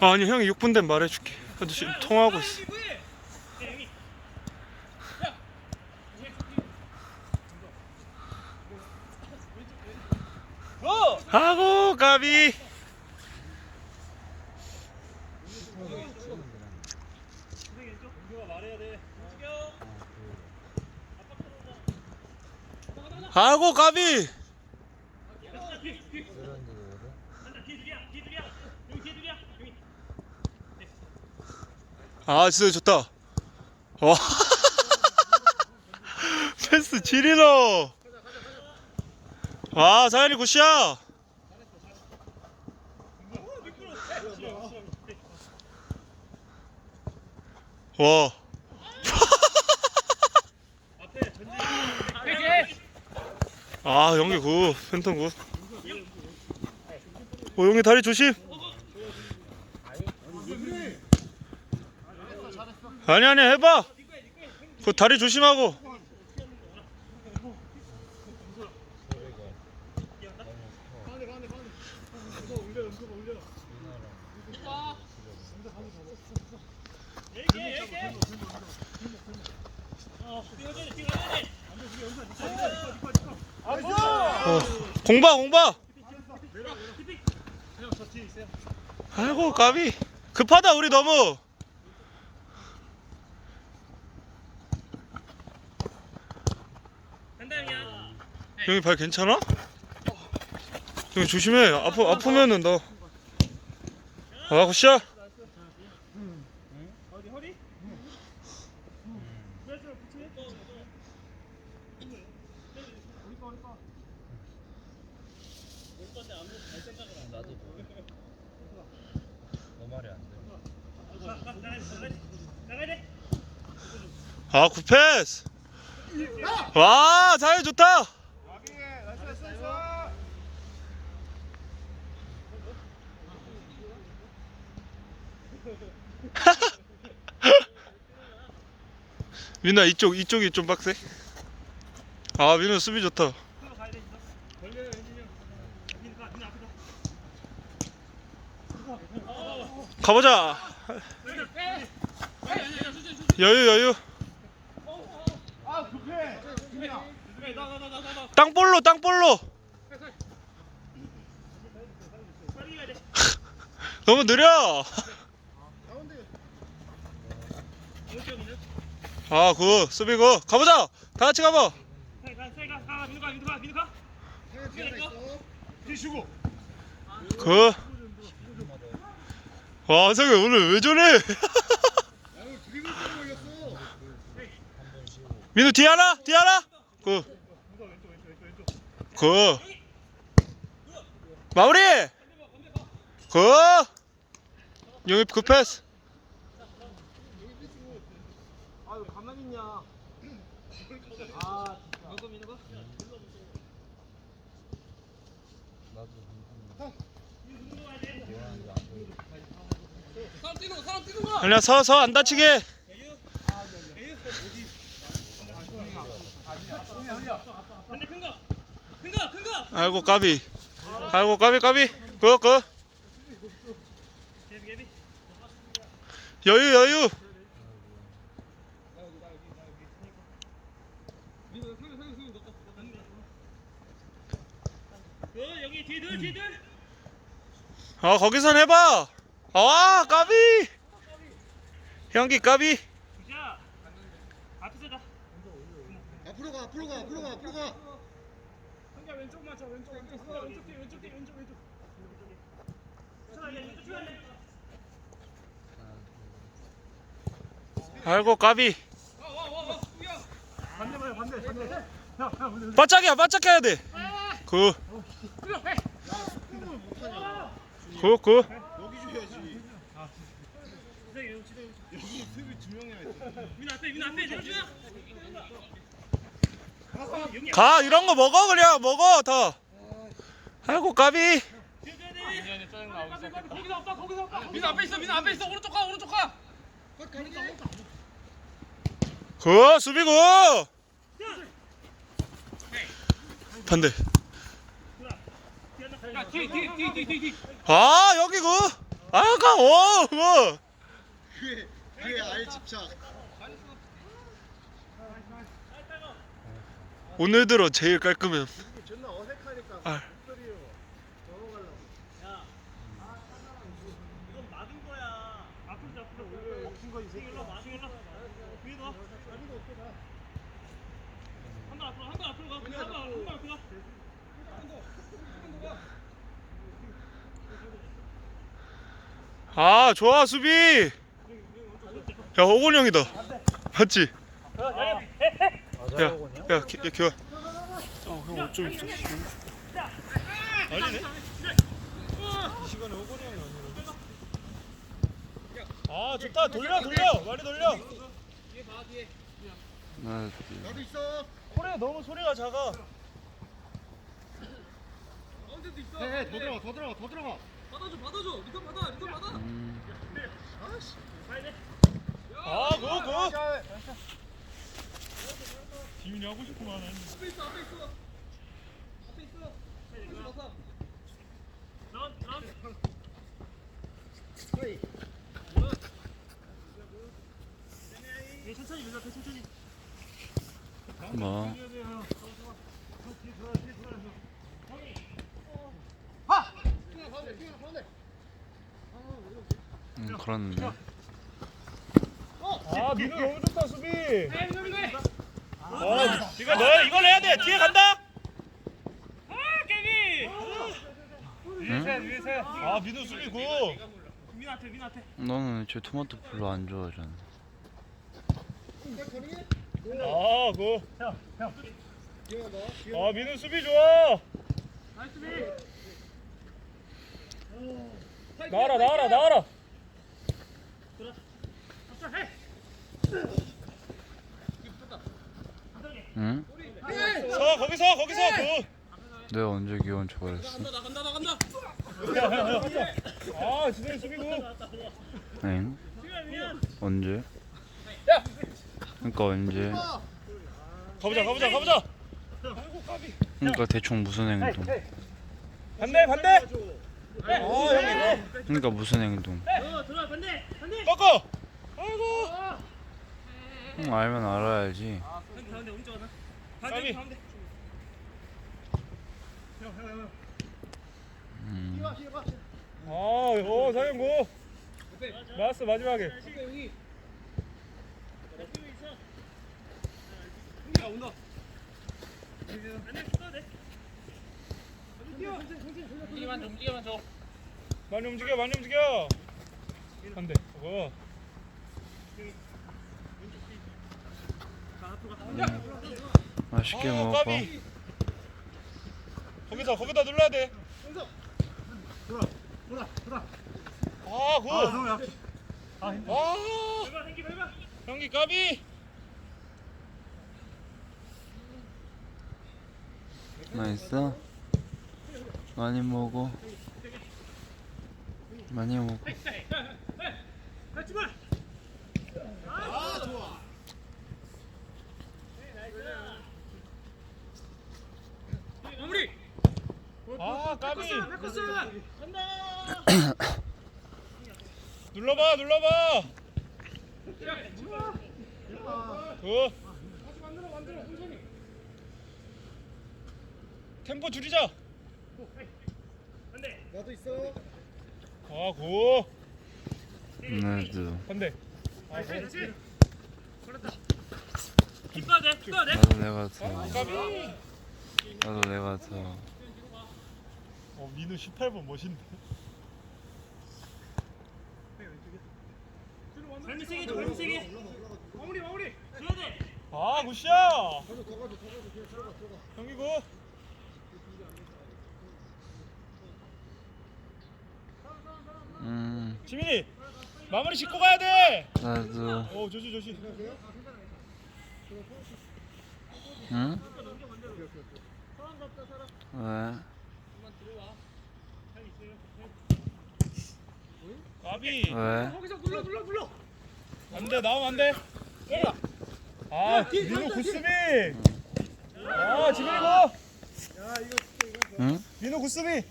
아니 형이 6분 된 말해줄게. 그래도 지금 통화하고 있어. 하고 가비. 하고 가비. 아 진짜 좋다. 와. 패스 지리노. 와 자연이 굿이야. 와. 아 영기 굿 팬텀 굿. 어 영기 다리 조심. 아니 아니 해봐. 그 다리 조심하고. 공봐 공봐. 아이고 까비 급하다 우리 너무. 형이 발 괜찮아? 형이 조심해. 아프 아프면은 너. 아 굿샷. 나도 뭐. 너 말이 안 돼. 아 굿패스. 와 자유 좋다. 민아 이쪽 이쪽이 좀 빡세. 아 민우 수비 좋다. 가보자. 여유 여유. 땅볼로 땅볼로. 너무 느려. 아, 그 수비 그 가보자. 다 같이 가봐. 그. 와, 성이 오늘 왜 저래? 민우 뒤 하나, 뒤 하나. 그. 그. 마무리. 그. 영입 그 패스. 아유 가만히 있냐 아. 아니야 서서 안 다치게. 아이고 까비. 아이고 까비 까비. 그 그. 여유 여유. 여기 뒤들 뒤들 아 거기선 해봐. 아 까비. 형기 까비. 앞으로 가 앞으로 가 앞으로 가 앞으로 가 한개 왼쪽만 쳐 왼쪽 왼쪽 왼쪽 왼쪽 뒤 왼쪽 뒤 왼쪽 왼쪽 왼쪽 아이고 까비. 반대 봐요 반대 반대 바짝이야 바짝 해야 돼. 그. 그 그. 여기 줘야지 여기 수비 두 명이야 민 앞에 민 앞에 정준아 가 이런 거 먹어 그냥 먹어 다. 아이고 까비. 거기서 없다 거기서 없다 민 앞에 있어 민 앞에 있어 오른쪽 가 오른쪽 가 그 수비 그. 반대. 아 여기 그 아까워 그거. 그게 그게 아예 집착. 오늘 들어 제일 깔끔해. 존나 어색하니까. 아. 목소리로 넘어가려고. 이건 막은 거야 앞으로 앞으로 먹힌 거이 새끼. 일로 와 일로 와 위에 놔 한번 앞으로 한번 앞으로 가 한번 한번 앞으로 가 아 좋아 수비. 야 호곤 형이다. 맞지? 야, 야, 기, 야, 기아. 어, 형 어쩜 있어? 아니네. 이 시간에 형이 아니라. 아, 좋다. 돌려, 돌려. 많이 돌려. 나도 있어. 코레 너무 소리가 작아. 해, 더 들어가, 더 들어가, 더 들어가. 받아줘 받아줘 리턴 받아 리턴 받아 아, 그거, 그거. 지훈이 하고 싶구만. 앞에 있어 앞에 있어 앞에 있어 여기 와서 런 런. 허이. 예, 천천히 밀자 천천히 뭐 뛰어 가운데, 뛰어 가운데. 음, 그렇네 아, 민우 너무 좋다, 수비. 민호 아, 이거 너 이걸 해야 돼. 뒤에 간다. 아 응? 아, 민우 수비 고. 민한테 민한테 너는 저 토마토 별로 안 좋아하잖아 백허니? 아, 고. 기어 너. 아, 민우 수비 좋아. 나와라, 나와라, 나와라. 응? 서, 거기서, 거기서 그. 내가 언제 간다 나 간다 아, 진짜 수비고. 미안 언제? 그러니까 언제? 가보자, 가보자, 가보자. 그러니까 대충 무슨 행동 반대, 반대. 아, 여기. 그러니까 무슨 행동 어 들어와 반대 반대 꺾어. 아이고. 응, 알면 알아야지 가운데 가운데 오른쪽 하나. 가운데 가운데 아, 오, 사연 고. 나왔어, 마지막에. 여기 야 온다 안돼 떠도 돼 움직이만 줘 움직이만 줘 많이 움직여, 많이 움직여. 반대. 어. 맛있게 아, 먹어 까비. 거기서, 거기다 눌러야 돼. 돌아, 돌아, 돌아. 아, 굿. 아, 너무 약해. 아, 밟아 생기 밟아 형기 까비. 맛있어? 많이 먹어 많이 먹어 하지마 아, 좋아. 마무리 아, 까비. 백코스 간다 눌러봐, 눌러봐. 굿. 만들어 만들어 천천히 템포 줄이자. 반대 나도 있어. 아, 굿. 나도 반대. 다시 걸렸다 기뻐야 돼 기뻐야 돼 나도 내가 더 까비. 나도 내가 더 어, 민우 18번 멋있네. 발밑 세게 줘 발밑 세게 마무리 마무리 줘야 돼 아, 굿샷. 가져, 더 가져, 더 가져. 그냥 들어가, 들어가. 형기 굿. 음 지민이 마무리 짓고 가야 돼. 나도 오, 조심 조심. 응? 왜? 까비. 왜? 거기서 눌러 눌러 눌러 안돼 나오면 안돼. 아, 민우 굿수비. 아, 지민이 고. 응? 민호 굿수비.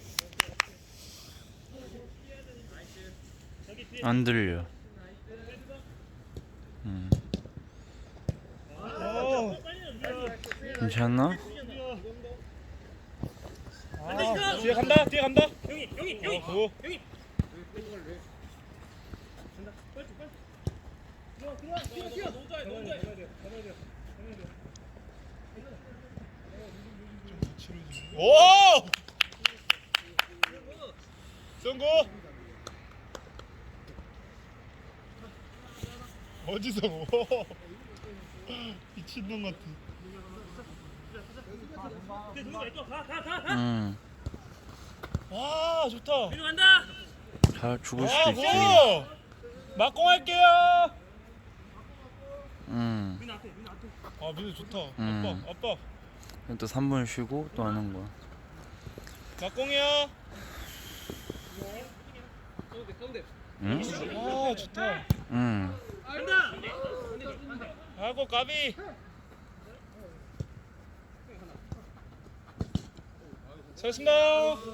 안 들려. 음. 어. 괜찮나? 아, 뒤에 간다. 뒤에 간다. 형이 형이 형이 오. 형이 오! 성구! 어디서 오? 미친놈 같아. 응. 와 좋다. 간다 잘 죽을 와 수도 있지. 고! 막공할게요. 앞에 아 민우 좋다. 음. 아빠 아빠 또 3분 쉬고 또 하는 거야. 막공이야. 응? 와 좋다. 응. 간다 아이고 까비. 잘했습니다.